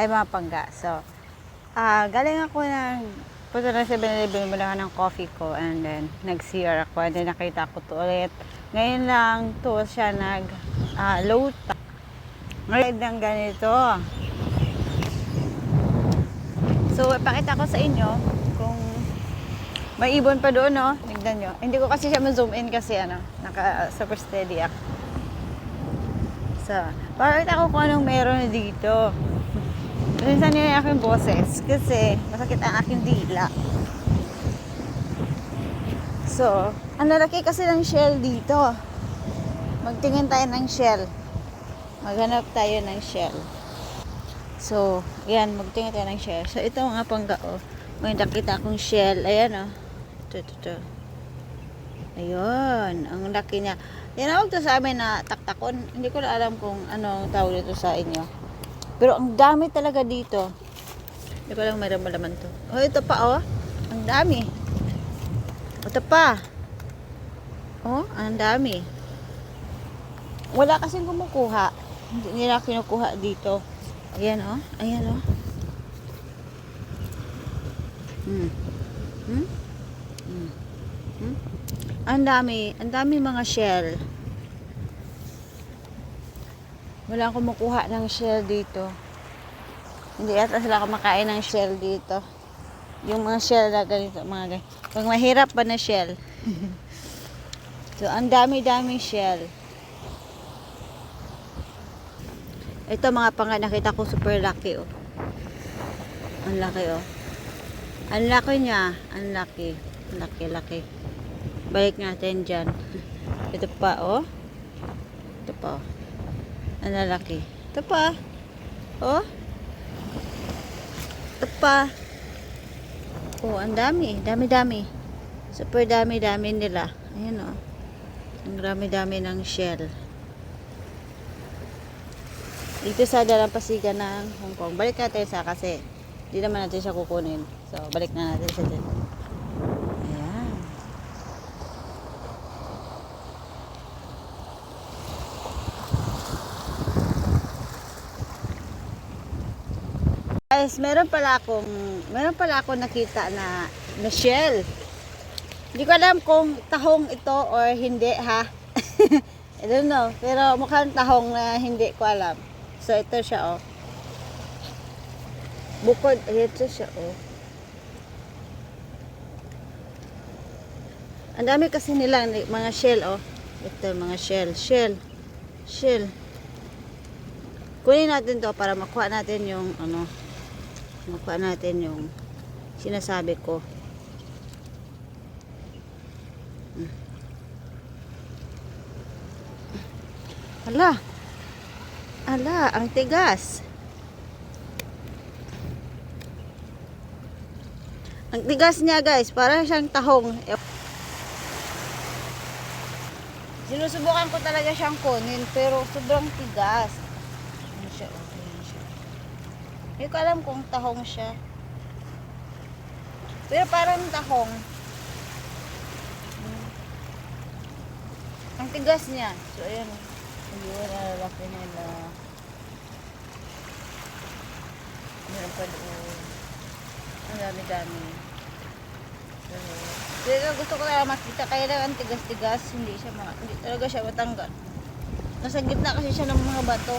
Ay, mga pangga. So, ah galing ako ng punta na 7-Eleven, bumili ako ng coffee ko and then nag-CR ako and then nakita ko to ulit. Ngayon lang to siya nag ah, low tide. Ngayon ng ganito. So, ipakita ko sa inyo kung may ibon pa doon, no? Tignan nyo. Hindi ko kasi siya ma-zoom in kasi ano, naka super steady ako. So, pakita ko kung anong meron dito. Minsan nila yung aking boses kasi masakit ang aking dila. So, ang lalaki kasi ng shell dito. Magtingin tayo ng shell. Maghanap tayo ng shell. So, yan, magtingin tayo ng shell. So, ito mga pangga, oh. May nakita akong shell. Ayan, oh. Ito, ito, ito. Ayun, ang laki niya. Tinawag to sa amin na taktakon. Hindi ko alam kung anong tawag dito sa inyo. Pero ang dami talaga dito. Hindi ko lang mayroon malaman to. Oh, ito pa, oh. Ang dami. Ito pa. Oh, ang dami. Wala kasing kumukuha. Hindi nila kinukuha dito. Ayan, oh. Ayan, oh. Hmm. Hmm? Hmm. Hmm? Ang dami. Ang dami mga shell. Wala kumukuha ng shell dito. Hindi ata sila kumakain ng shell dito. Yung mga shell na ganito, mga ganito. Pag mahirap pa na shell. so, ang dami-daming shell. Ito mga panga nakita ko super laki oh. Ang laki oh. Ang laki niya. Ang laki. Laki-laki. Balik natin dyan. Ito pa oh. Ito pa oh. Ang lalaki. Ito pa. Oh. Ito pa. Oh, ang dami. Dami-dami. Super dami-dami nila. Ayan oh. Ang dami-dami ng shell. Dito sa dalampasigan ng Hong Kong. Balik natin sa kasi hindi naman natin siya kukunin. So, balik na natin siya dyan. Ayan. Guys, meron pala akong meron pala akong nakita na shell. Hindi ko alam kung tahong ito or hindi ha. I don't know. Pero mukhang tahong na hindi ko alam. So ito siya oh. Bukod, ito siya oh. Ang dami kasi nilang mga shell oh. Ito mga shell, shell, shell. Kunin natin to para makuha natin yung ano, makuha natin yung sinasabi ko. Ala. Ala, ang tigas. Ang tigas niya guys, para siyang tahong. Sinusubukan ko talaga siyang kunin, pero sobrang tigas. Ayan siya, oh. Hindi ko alam kung tahong siya. Pero parang tahong. Hmm. Ang tigas niya. So, ayan. Ayun, lalaki nila. Meron pa doon. Ang dami-dami. So, pero gusto ko lang makita. Kaya lang ang tigas-tigas. Hindi siya mga, hindi talaga siya matanggal. Nasa gitna kasi siya ng mga bato.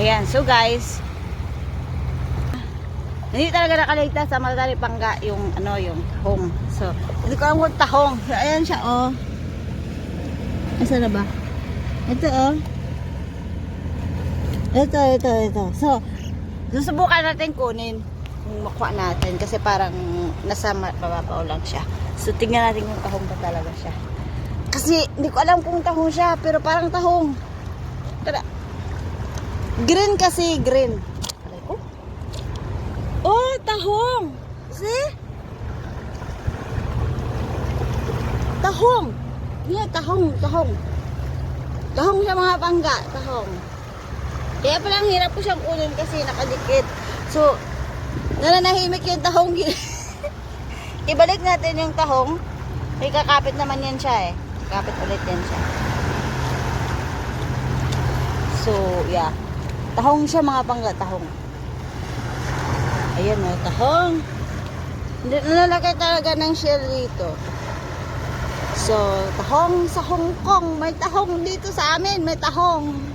Ayan, so guys, hindi talaga nakaligtas sa Malatari Pangga yung ano, yung tahong. So, hindi ko alam kung tahong. So, ayan siya, oh. Asa na ba? Ito, oh. Ito, ito, ito. So, susubukan natin kunin kung makuha natin kasi parang nasa ma- mababaw lang siya. So, tingnan natin kung tahong ba talaga siya. Kasi, hindi ko alam kung tahong siya, pero parang tahong. Tara. Green kasi, green. Aray ko. Oh, tahong. See? Tahong. Yeah, tahong, tahong. Tahong sa mga pangga, tahong. Kaya pala ang hirap ko siyang kunin kasi nakadikit. So, nananahimik yung tahong. Ibalik natin yung tahong. May kakapit naman yan siya eh. Kakapit ulit yan siya. So, yeah. Tahong siya mga pangga, tahong. Ayan o, tahong. Hindi nalalagay talaga ng shell dito. So, tahong sa Hong Kong. May tahong dito sa amin. May tahong.